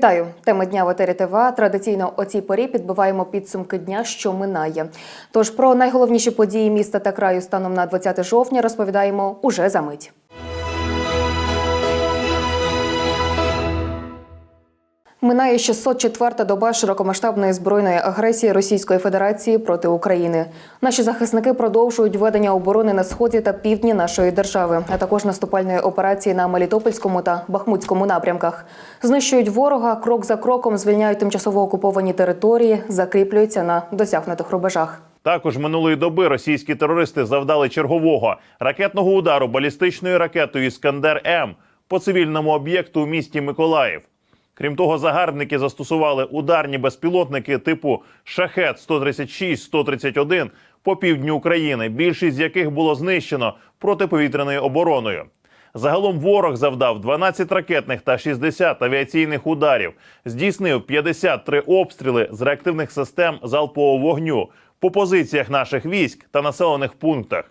Вітаю! Тема дня в етері ТВА. Традиційно о цій порі підбиваємо підсумки дня, що минає. Тож про найголовніші події міста та краю станом на 20 жовтня розповідаємо уже за мить. Минає 604-та доба широкомасштабної збройної агресії Російської Федерації проти України. Наші захисники продовжують ведення оборони на сході та півдні нашої держави, а також наступальної операції на Мелітопольському та Бахмутському напрямках. Знищують ворога, крок за кроком звільняють тимчасово окуповані території, закріплюються на досягнутих рубежах. Також минулої доби російські терористи завдали чергового ракетного удару балістичною ракетою Іскандер М по цивільному об'єкту у місті Миколаїв. Крім того, загарбники застосували ударні безпілотники типу Шахет 136 131 по півдню України, більшість з яких було знищено протиповітряною обороною. Загалом ворог завдав 12 ракетних та 60 авіаційних ударів, здійснив 53 обстріли з реактивних систем залпового вогню по позиціях наших військ та населених пунктах.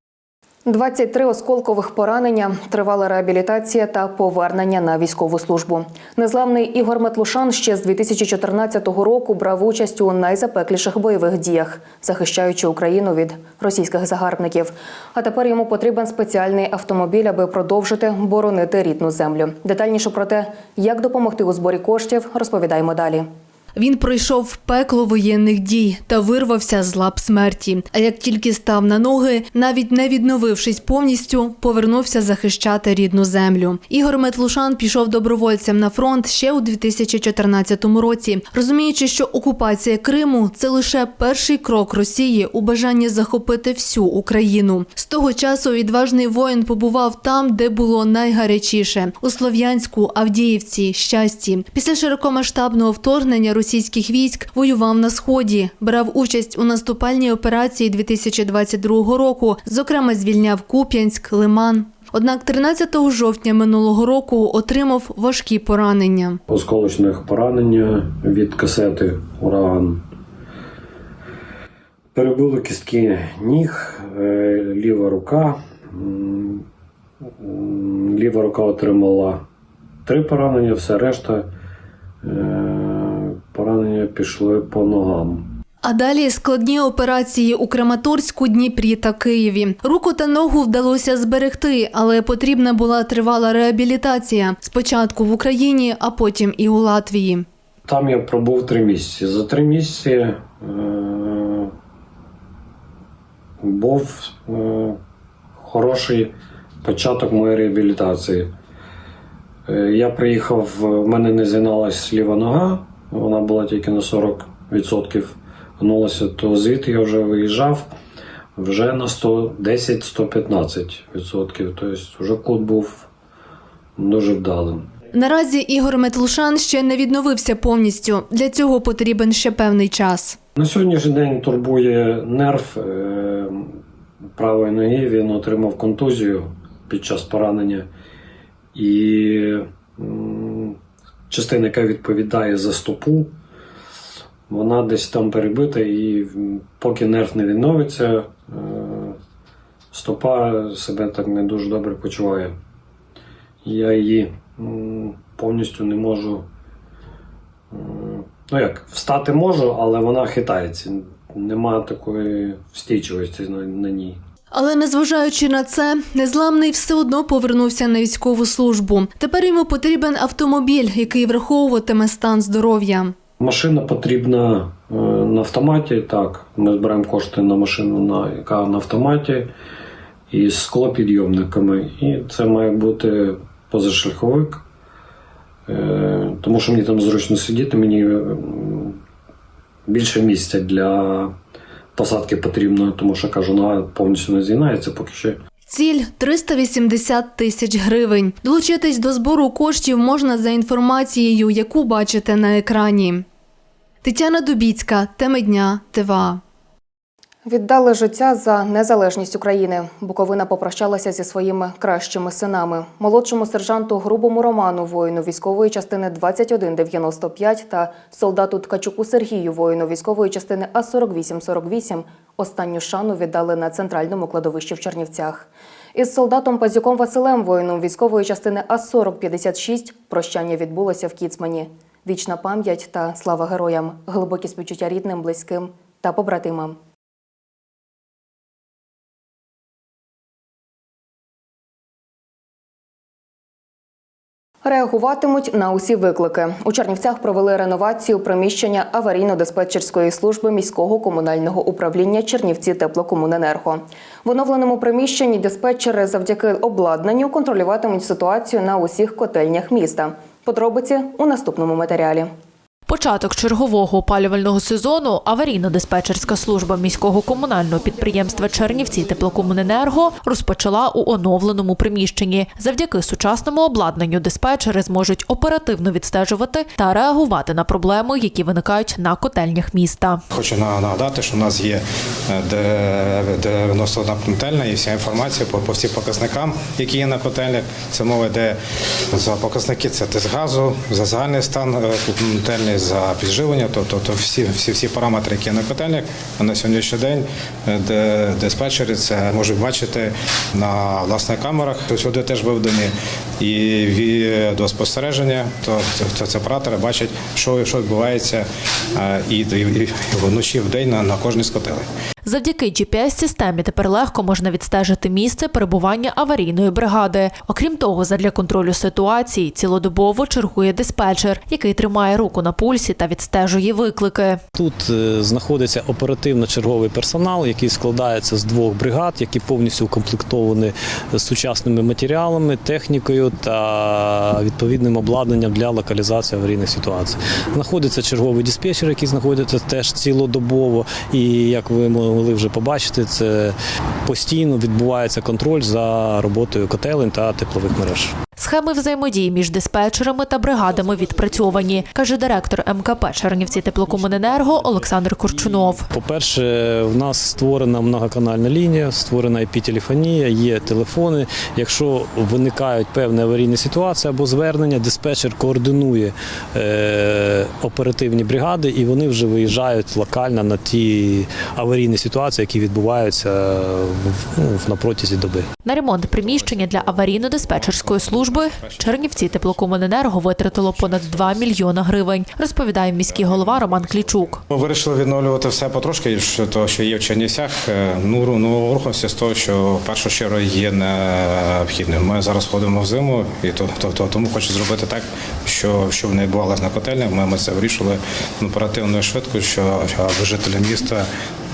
23 осколкових поранення, тривала реабілітація та повернення на військову службу. Незламний Ігор Метлушан ще з 2014 року брав участь у найзапекліших бойових діях, захищаючи Україну від російських загарбників. А тепер йому потрібен спеціальний автомобіль, аби продовжити боронити рідну землю. Детальніше про те, як допомогти у зборі коштів, розповідаємо далі. Він пройшов пекло воєнних дій та вирвався з лап смерті. А як тільки став на ноги, навіть не відновившись повністю, повернувся захищати рідну землю. Ігор Метлушан пішов добровольцем на фронт ще у 2014 році, розуміючи, що окупація Криму це лише перший крок Росії у бажанні захопити всю Україну. З того часу відважний воїн побував там, де було найгарячіше у Слов'янську, Авдіївці, Щасті. Після широкомасштабного вторгнення російських військ воював на сході, брав участь у наступальній операції 2022 року. Зокрема, звільняв Куп'янськ, Лиман. Однак 13 жовтня минулого року отримав важкі поранення. осколочних поранення від касети Ураган. Перебили кістки ніг, е, ліва рука. Ліва рука отримала три поранення, все решта поранення пішли по ногам. А далі складні операції у Краматорську, Дніпрі та Києві. Руку та ногу вдалося зберегти, але потрібна була тривала реабілітація. Спочатку в Україні, а потім і у Латвії. Там я пробув три місяці. За три місяці е, був е, хороший початок моєї реабілітації. Е, я приїхав, в мене не згиналась ліва нога, вона була тільки на 40% гнулася, то звідти я вже виїжджав вже на 110-115%. Тобто вже кут був дуже вдалим. Наразі Ігор Метлушан ще не відновився повністю. Для цього потрібен ще певний час. На сьогоднішній день турбує нерв е, правої ноги. Він отримав контузію під час поранення. І частина, яка відповідає за стопу, вона десь там перебита, і поки нерв не відновиться, е, стопа себе так не дуже добре почуває. Я її повністю не можу. Ну як, встати можу, але вона хитається. Нема такої встійчивості на ній. Але незважаючи на це, незламний все одно повернувся на військову службу. Тепер йому потрібен автомобіль, який враховуватиме стан здоров'я. Машина потрібна е, на автоматі. Так, ми збираємо кошти на машину, на, яка на автоматі із склопідйомниками. І це має бути позашляховик, е, тому що мені там зручно сидіти, мені більше місця для посадки потрібно, тому що кажу, вона повністю не зігнається поки що. Ціль 380 тисяч гривень. Долучитись до збору коштів можна за інформацією, яку бачите на екрані. Тетяна Дубіцька, теми дня, ТВА. Віддали життя за незалежність України. Буковина попрощалася зі своїми кращими синами. Молодшому сержанту Грубому Роману, воїну військової частини 2195 та солдату Ткачуку Сергію, воїну військової частини А4848 останню шану віддали на центральному кладовищі в Чернівцях. Із солдатом Пазюком Василем, воїном військової частини А4056, прощання відбулося в Кіцмані. Вічна пам'ять та слава героям, глибокі співчуття рідним, близьким та побратимам. Реагуватимуть на усі виклики. У Чернівцях провели реновацію приміщення аварійно-диспетчерської служби міського комунального управління Чернівці теплокомуненерго. В оновленому приміщенні диспетчери завдяки обладнанню контролюватимуть ситуацію на усіх котельнях міста. Подробиці у наступному матеріалі. Початок чергового опалювального сезону аварійно-диспетчерська служба міського комунального підприємства Чернівці теплокомуненерго розпочала у оновленому приміщенні. Завдяки сучасному обладнанню диспетчери зможуть оперативно відстежувати та реагувати на проблеми, які виникають на котельнях міста. Хочу нагадати, що в нас є е, де- 91 котельня і вся інформація по, по всім показникам, які є на котельнях. Це мова йде за показники це тиск газу, за загальний стан е, котельні, за підживлення, тобто то всі, всі, всі параметри, які є на котельник на сьогоднішній день е, де диспетчери це можуть бачити на власних камерах. Сюди теж виведені і відеоспостереження, то, то, то це оператори бачать, що, що відбувається е, і, і, і вночі в день на, на кожній з котелей. Завдяки GPS-системі тепер легко можна відстежити місце перебування аварійної бригади. Окрім того, задля контролю ситуації цілодобово чергує диспетчер, який тримає руку на пульсі та відстежує виклики. Тут е, знаходиться оперативно-черговий персонал, який складається з двох бригад, які повністю укомплектовані сучасними матеріалами, технікою та відповідним обладнанням для локалізації аварійних ситуацій. Знаходиться черговий диспетчер, який знаходиться теж цілодобово. І як ви могли вже побачити, це постійно відбувається контроль за роботою котелень та теплових мереж. Схеми взаємодії між диспетчерами та бригадами відпрацьовані, каже директор МКП Чернівці теплокомуненерго Олександр Корчунов. По-перше, в нас створена многоканальна лінія, створена IP-телефонія, є телефони. Якщо виникають певні аварійні ситуації або звернення, диспетчер координує е, оперативні бригади, і вони вже виїжджають локально на ті аварійні ситуації, які відбуваються в, ну, на протязі доби. На ремонт приміщення для аварійно-диспетчерської служби Чернівці теплокомуненерго витратило понад 2 мільйона гривень, розповідає міський голова Роман Клічук. Ми вирішили відновлювати все потрошки, що то, що є в Чернівцях. Е, Ну, ну рухаємося з того, що в першу чергу є необхідним. Ми зараз входимо в зиму, і то, то, то тому хочу зробити так, що щоб не відбувалося на котельнях. Ми, ми це вирішили ну, оперативно і швидко, що, аби жителі міста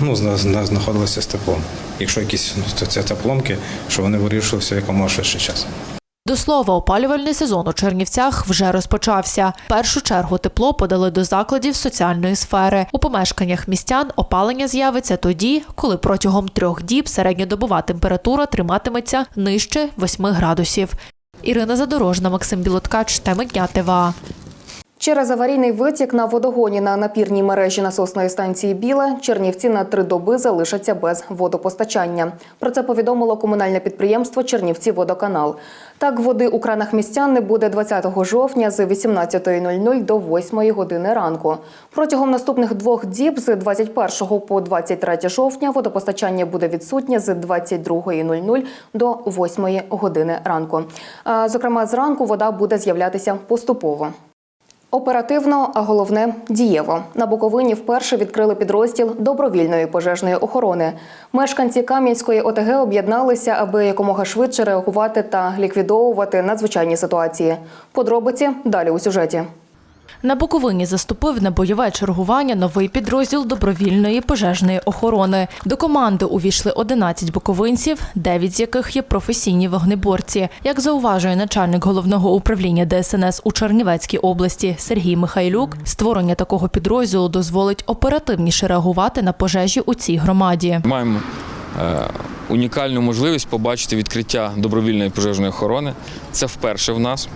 ну, зна- зна- знаходилися з теплом. Якщо якісь ну, це, це, це поломки, що вони вирішилися якомога швидше час. До слова, опалювальний сезон у Чернівцях вже розпочався. В першу чергу тепло подали до закладів соціальної сфери. У помешканнях містян опалення з'явиться тоді, коли протягом трьох діб середньодобова температура триматиметься нижче 8 градусів. Ірина Задорожна, Максим Білоткач, теми дня ТВА. Через аварійний витік на водогоні на напірній мережі насосної станції Біле Чернівці на три доби залишаться без водопостачання. Про це повідомило комунальне підприємство Чернівці Водоканал. Так, води у кранах містян не буде 20 жовтня з 18.00 до 8 години ранку. Протягом наступних двох діб з 21 по 23 жовтня водопостачання буде відсутнє з 22.00 до 8 години ранку. Зокрема, зранку вода буде з'являтися поступово. Оперативно, а головне дієво. На Буковині вперше відкрили підрозділ добровільної пожежної охорони. Мешканці Кам'янської ОТГ об'єдналися, аби якомога швидше реагувати та ліквідовувати надзвичайні ситуації. Подробиці далі у сюжеті. На Буковині заступив на бойове чергування новий підрозділ добровільної пожежної охорони. До команди увійшли 11 буковинців, 9 з яких є професійні вогнеборці. Як зауважує начальник головного управління ДСНС у Чернівецькій області Сергій Михайлюк, створення такого підрозділу дозволить оперативніше реагувати на пожежі у цій громаді. Маємо е, унікальну можливість побачити відкриття добровільної пожежної охорони. Це вперше в нас.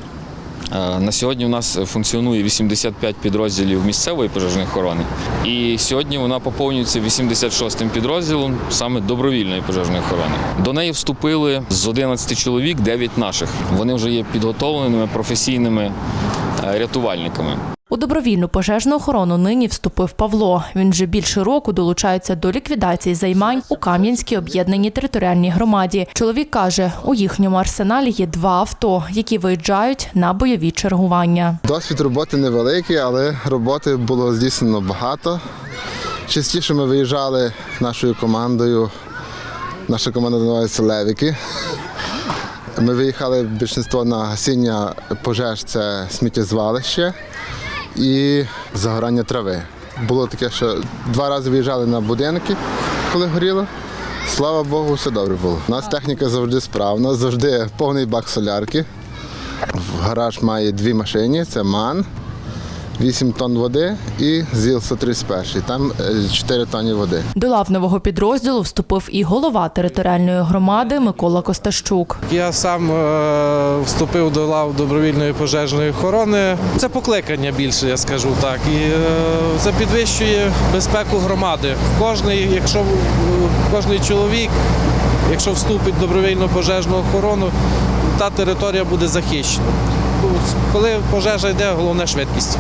Е, На сьогодні у нас функціонує 85 підрозділів місцевої пожежної охорони, і сьогодні вона поповнюється 86-м підрозділом саме добровільної пожежної охорони. До неї вступили з 11 чоловік 9 наших. Вони вже є підготовленими професійними е, рятувальниками. У добровільну пожежну охорону нині вступив Павло. Він вже більше року долучається до ліквідації займань у Кам'янській об'єднаній територіальній громаді. Чоловік каже, у їхньому арсеналі є два авто, які виїжджають на бойові чергування. Досвід роботи невеликий, але роботи було здійснено багато. Частіше ми виїжджали нашою командою. Наша команда називається Левіки. Ми виїхали більшість на гасіння пожеж це сміттєзвалище і загорання трави. Було таке, що два рази виїжджали на будинки, коли горіло. Слава Богу, все добре було. У нас техніка завжди справна, завжди повний бак солярки. В гараж має дві машини: це МАН, 8 тонн води і ЗІЛ 131. Там е, 4 тонни води. До лав нового підрозділу вступив і голова територіальної громади Микола Костащук. Я сам е, вступив до лав добровільної пожежної охорони. Це покликання більше, я скажу так. І е, це підвищує безпеку громади. Кожний, якщо е, кожний чоловік, якщо вступить в добровільну пожежну охорону, та територія буде захищена. Коли пожежа йде, головне швидкість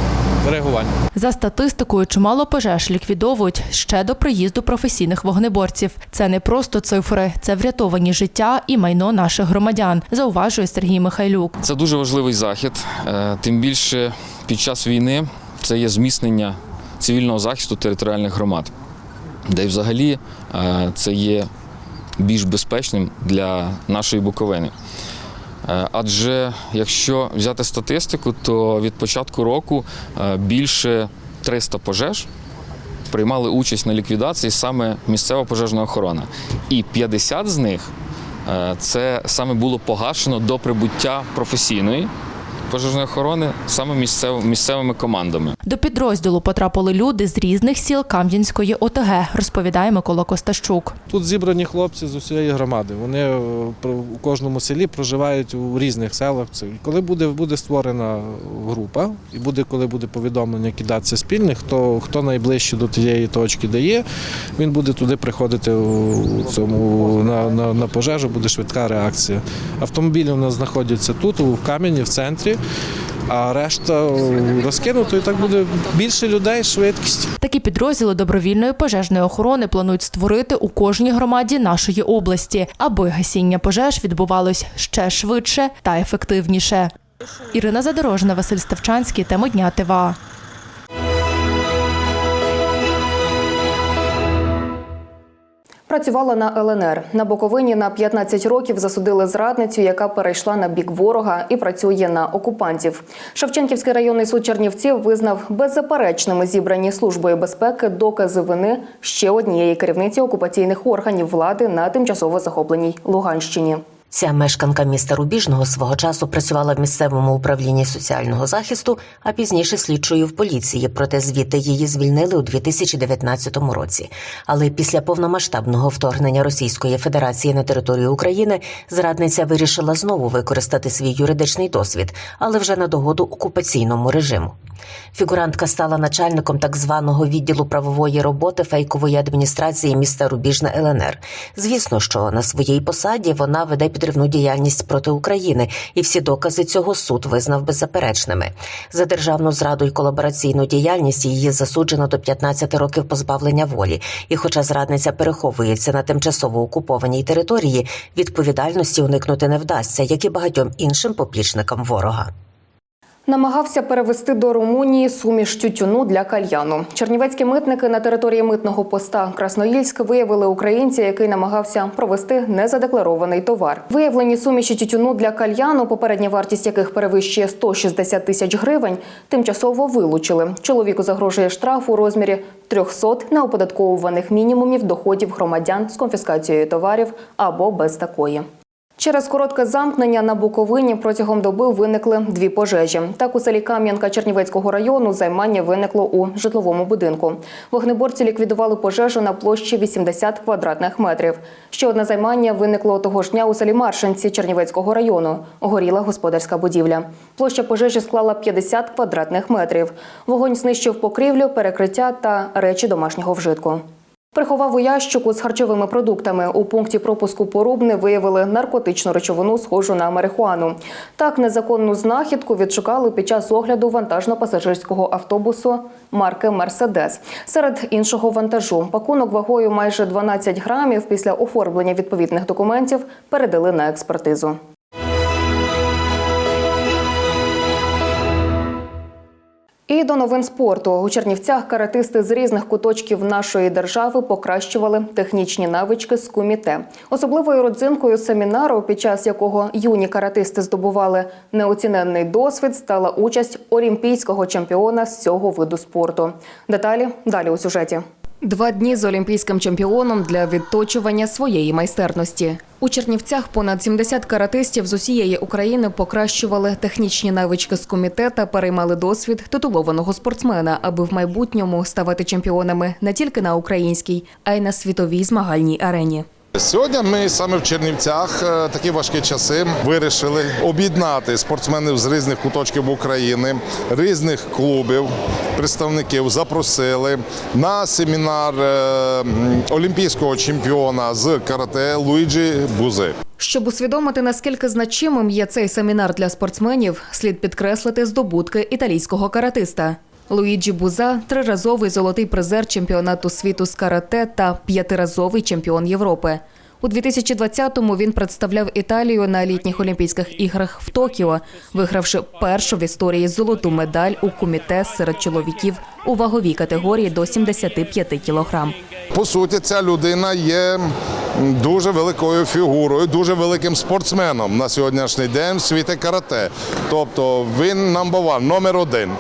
реагування. За статистикою, чимало пожеж ліквідовують ще до приїзду професійних вогнеборців. Це не просто цифри, це врятовані життя і майно наших громадян, зауважує Сергій Михайлюк. Це дуже важливий захід, е, тим більше під час війни це є зміцнення цивільного захисту територіальних громад, де й взагалі е, це є більш безпечним для нашої Буковини. Е, Адже якщо взяти статистику, то від початку року е, більше 300 пожеж приймали участь на ліквідації саме місцева пожежна охорона. І 50 з них е, це саме було погашено до прибуття професійної пожежної охорони саме місцев, місцевими командами. До підрозділу потрапили люди з різних сіл Кам'янської ОТГ, розповідає Микола Костащук. Тут зібрані хлопці з усієї громади. Вони е, у кожному селі проживають у різних селах. Це коли буде, буде створена група, і буде, коли буде повідомлення кидатися спільних, хто, хто найближче до тієї точки дає, він буде туди приходити у цьому на, на, на пожежу, буде швидка реакція. Автомобілі у нас знаходяться тут, у Кам'яні, в центрі. А решта розкинуто, і так буде більше людей, швидкість. Такі підрозділи добровільної пожежної охорони планують створити у кожній громаді нашої області, аби гасіння пожеж відбувалось ще швидше та ефективніше. Ірина Задорожна, Василь Ставчанський, тема дня ТВА. Працювала на ЛНР. На Буковині на 15 років засудили зрадницю, яка перейшла на бік ворога і працює на окупантів. Шевченківський районний суд Чернівців визнав беззаперечними зібрані службою безпеки докази вини ще однієї керівниці окупаційних органів влади на тимчасово захопленій Луганщині. Ця мешканка міста Рубіжного свого часу працювала в місцевому управлінні соціального захисту, а пізніше слідчою в поліції. Проте звідти її звільнили у 2019 році. Але після повномасштабного вторгнення Російської Федерації на територію України зрадниця вирішила знову використати свій юридичний досвід, але вже на догоду окупаційному режиму. Фігурантка стала начальником так званого відділу правової роботи фейкової адміністрації міста Рубіжне ЛНР. Звісно, що на своїй посаді вона веде підривну діяльність проти України, і всі докази цього суд визнав беззаперечними. За державну зраду й колабораційну діяльність її засуджено до 15 років позбавлення волі. І, хоча зрадниця переховується на тимчасово окупованій території, відповідальності уникнути не вдасться, як і багатьом іншим поплічникам ворога. Намагався перевести до Румунії суміш тютюну для кальяну. Чернівецькі митники на території митного поста Красноїльськ виявили українця, який намагався провести незадекларований товар. Виявлені суміші тютюну для кальяну, попередня вартість яких перевищує 160 тисяч гривень, тимчасово вилучили. Чоловіку загрожує штраф у розмірі 300 неоподатковуваних мінімумів доходів громадян з конфіскацією товарів або без такої. Через коротке замкнення на Буковині протягом доби виникли дві пожежі. Так у селі Кам'янка Чернівецького району займання виникло у житловому будинку. Вогнеборці ліквідували пожежу на площі 80 квадратних метрів. Ще одне займання виникло того ж дня у селі Маршинці Чернівецького району. Горіла господарська будівля. Площа пожежі склала 50 квадратних метрів. Вогонь знищив покрівлю, перекриття та речі домашнього вжитку. Приховав у ящику з харчовими продуктами. У пункті пропуску Порубни виявили наркотичну речовину, схожу на марихуану. Так, незаконну знахідку відшукали під час огляду вантажно-пасажирського автобусу марки Мерседес. Серед іншого вантажу пакунок вагою майже 12 грамів після оформлення відповідних документів передали на експертизу. І до новин спорту у Чернівцях каратисти з різних куточків нашої держави покращували технічні навички з куміте. Особливою родзинкою семінару, під час якого юні каратисти здобували неоціненний досвід, стала участь олімпійського чемпіона з цього виду спорту. Деталі далі у сюжеті. Два дні з олімпійським чемпіоном для відточування своєї майстерності. У Чернівцях понад 70 каратистів з усієї України покращували технічні навички з комітета, переймали досвід титулованого спортсмена, аби в майбутньому ставати чемпіонами не тільки на українській, а й на світовій змагальній арені. Сьогодні ми саме в Чернівцях е, такі важкі часи вирішили об'єднати спортсменів з різних куточків України, різних клубів, представників запросили на семінар е, олімпійського чемпіона з карате Луїджі Бузи. Щоб усвідомити, наскільки значимим є цей семінар для спортсменів, слід підкреслити здобутки італійського каратиста. Луїджі Буза триразовий золотий призер чемпіонату світу з карате та п'ятиразовий чемпіон Європи. У 2020-му він представляв Італію на літніх Олімпійських іграх в Токіо, вигравши першу в історії золоту медаль у куміте серед чоловіків у ваговій категорії до 75 кілограм. По суті, ця людина є дуже великою фігурою, дуже великим спортсменом на сьогоднішній день в світі карате. Тобто він number one, номер один.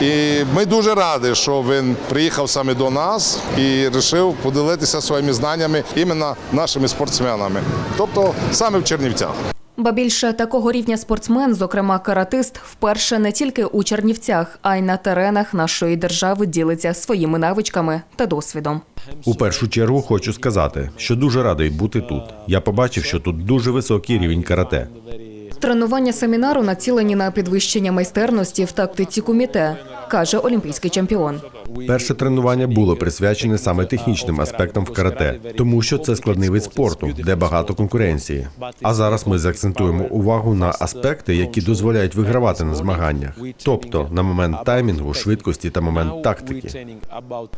І ми дуже раді, що він приїхав саме до нас і вирішив поділитися своїми знаннями іменно нашими спортсменами, тобто саме в Чернівцях. Ба більше такого рівня спортсмен, зокрема каратист, вперше не тільки у Чернівцях, а й на теренах нашої держави ділиться своїми навичками та досвідом. У першу чергу хочу сказати, що дуже радий бути тут. Я побачив, що тут дуже високий рівень карате. Тренування семінару націлені на підвищення майстерності в тактиці куміте, каже олімпійський чемпіон. Перше тренування було присвячене саме технічним аспектам в карате, тому що це складний вид спорту, де багато конкуренції. А зараз ми заакцентуємо увагу на аспекти, які дозволяють вигравати на змаганнях, тобто на момент таймінгу, швидкості та момент тактики.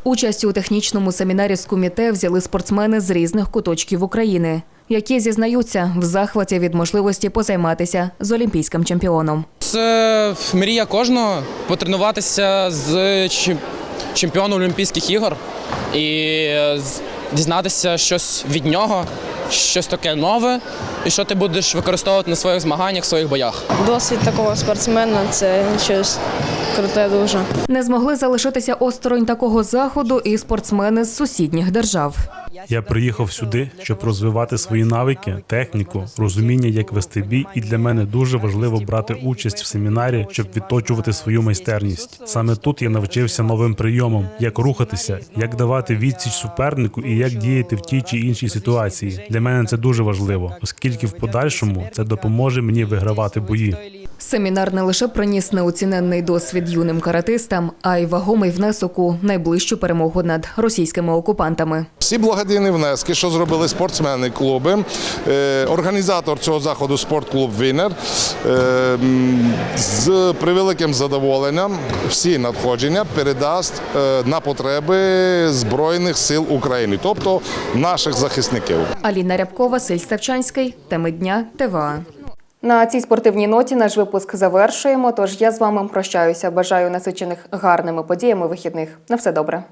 Участь у технічному семінарі з куміте взяли спортсмени з різних куточків України, які зізнаються в захваті від можливості позайматися з олімпійським чемпіоном. Це мрія кожного потренуватися з чемпіоном Олімпійських ігор і дізнатися щось від нього, щось таке нове, і що ти будеш використовувати на своїх змаганнях, своїх боях. Досвід такого спортсмена це щось круте дуже. Не змогли залишитися осторонь такого заходу і спортсмени з сусідніх держав. Я приїхав сюди, щоб розвивати свої навики, техніку, розуміння, як вести бій, і для мене дуже важливо брати участь в семінарі, щоб відточувати свою майстерність. Саме тут я навчився новим прийомам, як рухатися, як давати відсіч супернику і як діяти в тій чи іншій ситуації. Для мене це дуже важливо, оскільки в подальшому це допоможе мені вигравати бої. Семінар не лише приніс неоціненний досвід юним каратистам, а й вагомий внесок у найближчу перемогу над російськими окупантами. Всі благодійні внески, що зробили спортсмени клуби. Е, Організатор цього заходу спортклуб Вінер е, з превеликим задоволенням всі надходження передасть е, на потреби Збройних сил України, тобто наших захисників. Аліна Рябкова, Василь Ставчанський. Теми дня ТВА. На цій спортивній ноті наш випуск завершуємо. Тож я з вами прощаюся. Бажаю насичених гарними подіями вихідних. На все добре.